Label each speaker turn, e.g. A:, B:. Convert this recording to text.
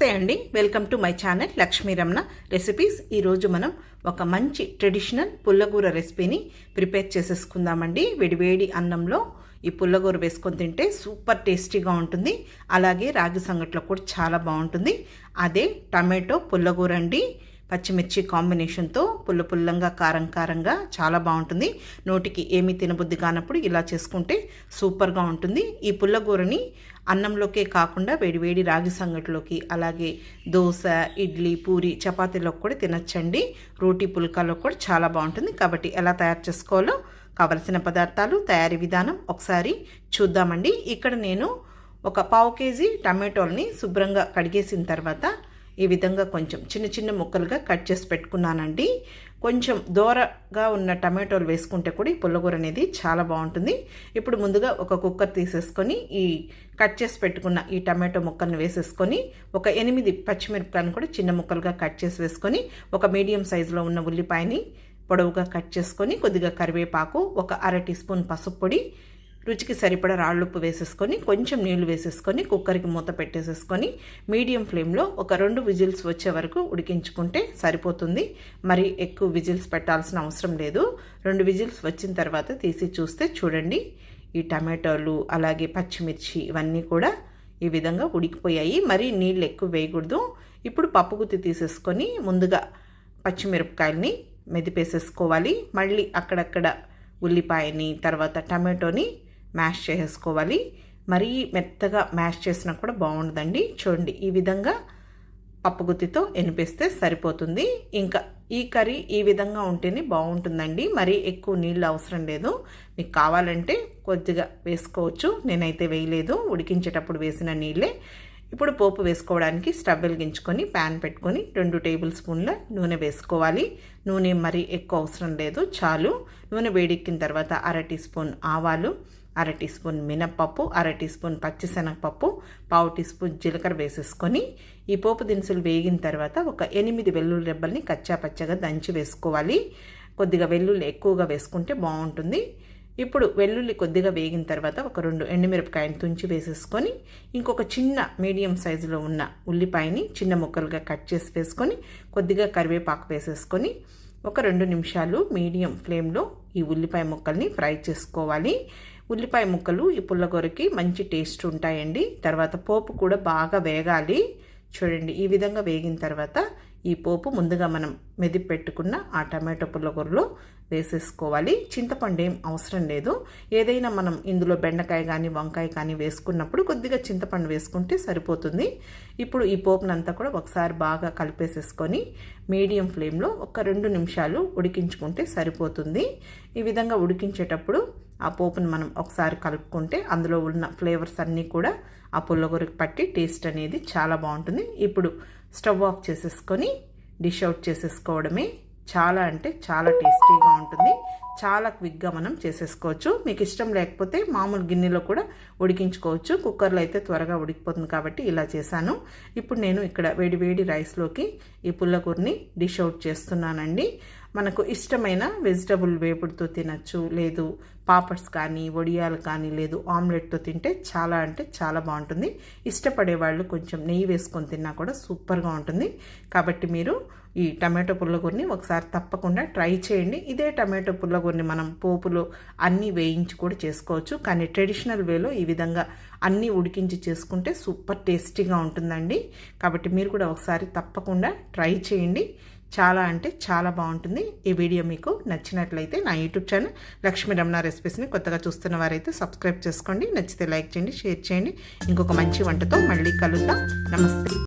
A: నమస్తే అండి. Welcome to my channel Lakshmi Ramana recipes. ఈరోజు మనం ఒక మంచి ట్రెడిషనల్ పుల్లగూర రెసిపీని ప్రిపేర్ చేసేసుకుందామండి. వేడివేడి అన్నంలో ఈ పుల్లగూర వేసుకొని తింటే సూపర్ టేస్టీగా ఉంటుంది. అలాగే రాగి సంగట్లో కూడా చాలా బాగుంటుంది. అదే టమాటో పుల్లగూర అండి. పచ్చిమిర్చి కాంబినేషన్తో పుల్ల పుల్లంగా కారం కారంగా చాలా బాగుంటుంది. నోటికి ఏమీ తినబుద్ధి కానప్పుడు ఇలా చేసుకుంటే సూపర్గా ఉంటుంది. ఈ పుల్లగూరని అన్నంలోకే కాకుండా వేడివేడి రాగి సంగటిలోకి అలాగే దోశ ఇడ్లీ పూరి చపాతీలోకి కూడా తినచ్చండి. రోటీ పుల్కాలో కూడా చాలా బాగుంటుంది. కాబట్టి ఎలా తయారు చేసుకోవాలో కావలసిన పదార్థాలు తయారీ విధానం ఒకసారి చూద్దామండి. ఇక్కడ నేను ఒక పావు కేజీ టమాటోల్ని శుభ్రంగా కడిగేసిన తర్వాత ఈ విధంగా కొంచెం చిన్న చిన్న ముక్కలుగా కట్ చేసి పెట్టుకున్నానండి. కొంచెం దూరగా ఉన్న టమాటోలు వేసుకుంటే కూడా ఈ పుల్లగూర అనేది చాలా బాగుంటుంది. ఇప్పుడు ముందుగా ఒక కుక్కర్ తీసేసుకొని ఈ కట్ చేసి పెట్టుకున్న ఈ టమాటో ముక్కల్ని వేసేసుకొని ఒక ఎనిమిది పచ్చిమిరపకాయలను కూడా చిన్న ముక్కలుగా కట్ చేసి వేసుకొని ఒక మీడియం సైజులో ఉన్న ఉల్లిపాయని పొడవుగా కట్ చేసుకొని కొద్దిగా కరివేపాకు ఒక అర టీ స్పూన్ పసుపు పొడి రుచికి సరిపడా రాళ్ళుప్పు వేసేసుకొని కొంచెం నీళ్ళు వేసేసుకొని కుక్కర్కి మూత పెట్టేసేసుకొని మీడియం ఫ్లేమ్లో ఒక రెండు విజిల్స్ వచ్చే వరకు ఉడికించుకుంటే సరిపోతుంది. మరి ఎక్కువ విజిల్స్ పెట్టాల్సిన అవసరం లేదు. రెండు విజిల్స్ వచ్చిన తర్వాత తీసి చూస్తే చూడండి ఈ టమాటోలు అలాగే పచ్చిమిర్చి ఇవన్నీ కూడా ఈ విధంగా ఉడికిపోయాయి. మరి నీళ్ళు ఎక్కువ వేయకూడదు. ఇప్పుడు పప్పు గుత్తి తీసేసుకొని ముందుగా పచ్చిమిరపకాయలని మెదిపేసేసుకోవాలి. మళ్ళీ అక్కడక్కడ ఉల్లిపాయని తర్వాత టమాటోని మ్యాష్ చేసేసుకోవాలి. మరీ మెత్తగా మ్యాష్ చేసినా కూడా బాగుండదండి. చూడండి ఈ విధంగా పప్పుగుత్తితో ఎనిపిస్తే సరిపోతుంది. ఇంకా ఈ కర్రీ ఈ విధంగా ఉంటేనే బాగుంటుందండి. మరీ ఎక్కువ నీళ్ళు అవసరం లేదు. మీకు కావాలంటే కొద్దిగా వేసుకోవచ్చు. నేనైతే వేయలేదు. ఉడికించేటప్పుడు వేసిన నీళ్ళే. ఇప్పుడు పోపు వేసుకోవడానికి స్టవ్ వెలిగించుకొని ప్యాన్ పెట్టుకొని రెండు టేబుల్ స్పూన్ల నూనె వేసుకోవాలి. నూనె మరీ ఎక్కువ అవసరం లేదు చాలు. నూనె వేడెక్కిన తర్వాత అర టీ స్పూన్ ఆవాలు అర టీ స్పూన్ మినప్పప్పు అర టీ స్పూన్ పచ్చిశనగపప్పు పావు టీ స్పూన్ జీలకర్ర వేసేసుకొని ఈ పోపు దినుసులు వేగిన తర్వాత ఒక ఎనిమిది వెల్లుల్లి రెబ్బల్ని కచ్చా పచ్చగా దంచి వేసుకోవాలి. కొద్దిగా వెల్లుల్లి ఎక్కువగా వేసుకుంటే బాగుంటుంది. ఇప్పుడు వెల్లుల్లి కొద్దిగా వేగిన తర్వాత ఒక రెండు ఎండుమిరపకాయని తుంచి వేసేసుకొని ఇంకొక చిన్న మీడియం సైజులో ఉన్న ఉల్లిపాయని చిన్న ముక్కలుగా కట్ చేసి వేసుకొని కొద్దిగా కరివేపాకు వేసేసుకొని ఒక రెండు నిమిషాలు మీడియం ఫ్లేమ్లో ఈ ఉల్లిపాయ ముక్కల్ని ఫ్రై చేసుకోవాలి. ఉల్లిపాయ ముక్కలు ఈ పుల్లగొరకి మంచి టేస్ట్ ఉంటాయండి. తర్వాత పోపు కూడా బాగా వేగాలి. చూడండి ఈ విధంగా వేగిన తర్వాత ఈ పోపు ముందుగా మనం మెది పెట్టుకున్న ఆ టమాటో పుల్లగూరలో వేసేసుకోవాలి. చింతపండు ఏం అవసరం లేదు. ఏదైనా మనం ఇందులో బెండకాయ కానీ వంకాయ కానీ వేసుకున్నప్పుడు కొద్దిగా చింతపండు వేసుకుంటే సరిపోతుంది. ఇప్పుడు ఈ పోపునంతా కూడా ఒకసారి బాగా కలిపేసేసుకొని మీడియం ఫ్లేమ్లో ఒక రెండు నిమిషాలు ఉడికించుకుంటే సరిపోతుంది. ఈ విధంగా ఉడికించేటప్పుడు ఆ పోపును మనం ఒకసారి కలుపుకుంటే అందులో ఉన్న ఫ్లేవర్స్ అన్నీ కూడా ఆ పుల్లగొరకు పట్టి టేస్ట్ అనేది చాలా బాగుంటుంది. ఇప్పుడు స్టవ్ ఆఫ్ చేసేసుకొని డిష్ అవుట్ చేసేసుకోవడమే చాలా అంటే చాలా టేస్టీగా ఉంటుంది. చాలా క్విక్గా మనం చేసేసుకోవచ్చు. మీకు ఇష్టం లేకపోతే మామూలు గిన్నెలో కూడా ఉడికించుకోవచ్చు. కుక్కర్లో అయితే త్వరగా ఉడికిపోతుంది కాబట్టి ఇలా చేశాను. ఇప్పుడు నేను ఇక్కడ వేడి వేడి రైస్లోకి ఈ పుల్లకూరని డిష్ అవుట్ చేస్తున్నానండి. మనకు ఇష్టమైన వెజిటబుల్ వేపుడుతో తినచ్చు. లేదు పాపడ్స్ కానీ వడియాలు కానీ లేదు ఆమ్లెట్తో తింటే చాలా అంటే చాలా బాగుంటుంది. ఇష్టపడే వాళ్ళు కొంచెం నెయ్యి వేసుకొని తిన్నా కూడా సూపర్గా ఉంటుంది. కాబట్టి మీరు ఈ టమాటో పుల్లగూరని ఒకసారి తప్పకుండా ట్రై చేయండి. ఇదే టమాటో పుల్లగూరని మనం పోపులో అన్నీ వేయించి కూడా చేసుకోవచ్చు. కానీ ట్రెడిషనల్ వేలో ఈ విధంగా అన్నీ ఉడికించి చేసుకుంటే సూపర్ టేస్టీగా ఉంటుందండి. కాబట్టి మీరు కూడా ఒకసారి తప్పకుండా ట్రై చేయండి. చాలా అంటే చాలా బాగుంటుంది. ఈ వీడియో మీకు నచ్చినట్లయితే నా యూట్యూబ్ ఛానల్ లక్ష్మీ రమణ రెసిపీస్ని కొత్తగా చూస్తున్న వారైతే సబ్స్క్రైబ్ చేసుకోండి. నచ్చితే లైక్ చేయండి షేర్ చేయండి. ఇంకొక మంచి వంటతో మళ్ళీ కలుద్దాం. నమస్తే.